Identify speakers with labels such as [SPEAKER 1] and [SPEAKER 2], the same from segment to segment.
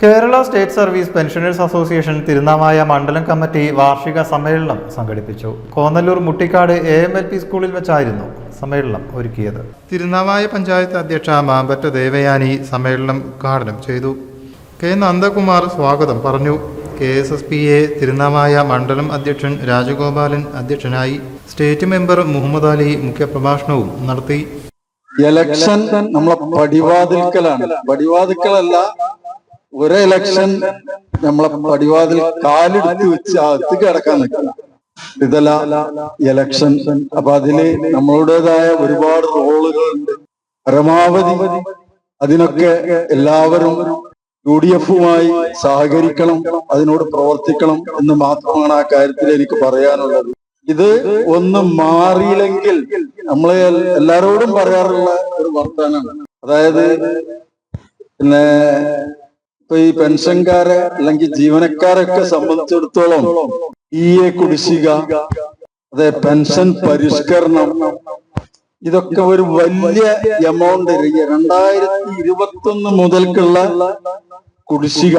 [SPEAKER 1] Kerala state service pensioners association Thirunavaya മണ്ഡലം committee വാർഷിക സമ്മേളനം സംഘടിപ്പിച്ചു. Konnallur Muttikkad A M L P സ്കൂളിൽ വെച്ചായിരുന്നു സമ്മേളനം ഒരുക്കിയത്. തിരുനാവായ പഞ്ചായത്ത് അധ്യക്ഷ മാമ്പറ്റ ദേവയാനി സമ്മേളനം ഉദ്ഘാടനം ചെയ്തു. കെ നന്ദകുമാർ സ്വാഗതം പറഞ്ഞു. K S S P A Tirunavaya മണ്ഡലം അധ്യക്ഷൻ രാജഗോപാലൻ അധ്യക്ഷനായി. സ്റ്റേറ്റ് മെമ്പർ മുഹമ്മദ് അലി മുഖ്യപ്രഭാഷണവും നടത്തി.
[SPEAKER 2] ഇലക്ഷൻ നമ്മളെ പടിവാതിൽക്കലാണ്. പടിവാതിൽക്കലല്ല ഒരു ഇലക്ഷൻ നമ്മളെ പടിവാതിൽ കാലെടുത്ത് വെച്ച് അകത്ത് കിടക്കാൻ നിൽക്കണം. ഇതല്ല ഇലക്ഷൻ അപ്പൊ അതിൽ നമ്മളുടേതായ ഒരുപാട് റോളുകളുണ്ട് പരമാവധി അതിനൊക്കെ എല്ലാവരും യു ഡി എഫുമായി സഹകരിക്കണം അതിനോട് പ്രവർത്തിക്കണം എന്ന് മാത്രമാണ് ആ കാര്യത്തിൽ എനിക്ക് പറയാനുള്ളത്. ഇത് ഒന്ന് മാറിയില്ലെങ്കിൽ നമ്മളെ എല്ലാരോടും പറയാറുള്ള ഒരു വർത്തമാനമാണ്. അതായത് പിന്നെ ഇപ്പൊ ഈ പെൻഷൻകാരെ അല്ലെങ്കിൽ ജീവനക്കാരൊക്കെ സംബന്ധിച്ചിടത്തോളം ഈ എ കുടിശ്ശിക അതെ പെൻഷൻ പരിഷ്കരണം ഇതൊക്കെ ഒരു വലിയ എമൗണ്ട് രണ്ടായിരത്തി ഇരുപത്തി ഒന്ന് മുതൽക്കുള്ള കുടിശ്ശിക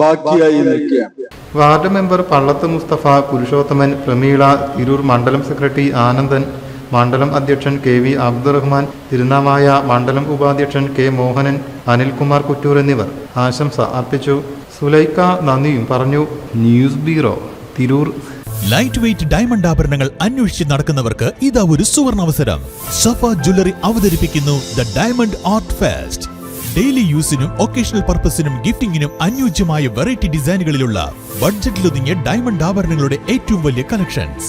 [SPEAKER 2] ബാക്കിയായി നിൽക്കുകയാണ്.
[SPEAKER 1] വാർഡ് മെമ്പർ പള്ളത്ത് മുസ്തഫ പുരുഷോത്തമൻ പ്രമീള തിരൂർ മണ്ഡലം സെക്രട്ടറി ആനന്ദൻ മണ്ഡലം അധ്യക്ഷൻ കെ വി അബ്ദുറഹ്മാൻ തിരുനാവായ മണ്ഡലം ഉപാധ്യക്ഷൻ കെ മോഹനൻ അനിൽകുമാർ കുറ്റൂർ എന്നിവർ ആശംസ അർപ്പിച്ചു. സുലൈക്ക നന്ദിയും പറഞ്ഞു. News bureau Tirur.
[SPEAKER 3] Light weight diamond ആഭരണങ്ങൾ അന്വേഷിച്ച് നടക്കുന്നവർക്ക് ഇതാ ഒരു സുവർണ അവസരം സഫ ജ്വല്ലറി അവതരിപ്പിക്കുന്നു the diamond art fest daily യൂസിനും occasional പർപ്പസിനും ഗിഫ്റ്റിംഗിനും അനുയോജ്യമായ വെറൈറ്റി ഡിസൈനുകളിലുള്ള ബഡ്ജറ്റിലൊതുങ്ങിയ ഡയമണ്ട് ആഭരണങ്ങളുടെ ഏറ്റവും വലിയ കളക്ഷൻസ്